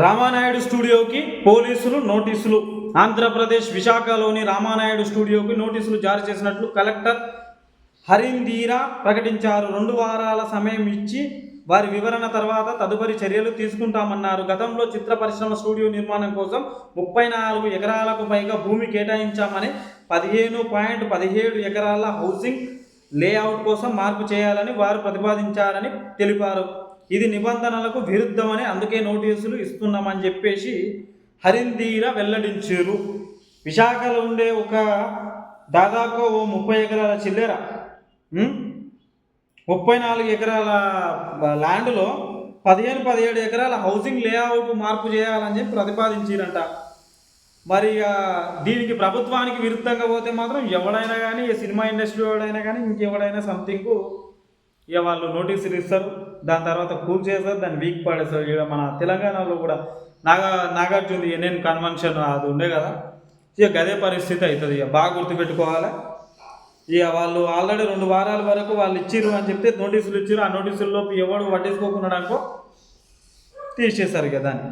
రామానాయుడు స్టూడియోకి పోలీసులు నోటీసులు. ఆంధ్రప్రదేశ్ విశాఖలోని రామానాయుడు స్టూడియోకి నోటీసులు జారీ చేసినట్లు కలెక్టర్ హరిందీరా ప్రకటించారు. రెండు వారాల సమయం ఇచ్చి వారి వివరణ తర్వాత తదుపరి చర్యలు తీసుకుంటామన్నారు. గతంలో చిత్ర పరిశ్రమ స్టూడియో నిర్మాణం కోసం ముప్పై నాలుగు ఎకరాలకు పైగా భూమి కేటాయించామని పదిహేను పాయింట్ పదిహేడు ఎకరాల హౌసింగ్ లేఅవుట్ కోసం మార్పు చేయాలని వారు ప్రతిపాదించారని తెలిపారు. ఇది నిబంధనలకు విరుద్ధమని అందుకే నోటీసులు ఇస్తున్నామని చెప్పేసి హరిందీర వెల్లడించారు. విశాఖలో ఉండే ఒక దాదాపు ఓ ముప్పై ఎకరాల చిల్లెర ముప్పై నాలుగు ఎకరాల ల్యాండ్లో పదిహేను పదిహేడు ఎకరాల హౌసింగ్ లేఅవుట్ మార్పు చేయాలని చెప్పి ప్రతిపాదించారంట. మరి ఇక దీనికి ప్రభుత్వానికి విరుద్ధంగా పోతే మాత్రం ఎవడైనా కానీ సినిమా ఇండస్ట్రీ ఎవడైనా కానీ ఇంకెవడైనా సంథింగ్ ఇక వాళ్ళు నోటీసులు ఇస్తారు. దాని తర్వాత కూల్ చేస్తారు దాన్ని వీక్ పడేస్తారు ఇక మన తెలంగాణలో కూడా నాగా నాగార్జున ఎన్ఎన్ కన్వెన్షన్ అది ఉండే కదా ఇక అదే పరిస్థితి అవుతుంది. ఇక బాగా గుర్తుపెట్టుకోవాలి. ఇక వాళ్ళు ఆల్రెడీ రెండు వారాల వరకు వాళ్ళు ఇచ్చిర్రు అని చెప్తే నోటీసులు ఇచ్చిర్రు. ఆ నోటీసుల్లోపు ఎవడు పట్టించుకోకుండా అనుకో తీసేశారు ఇక దాన్ని.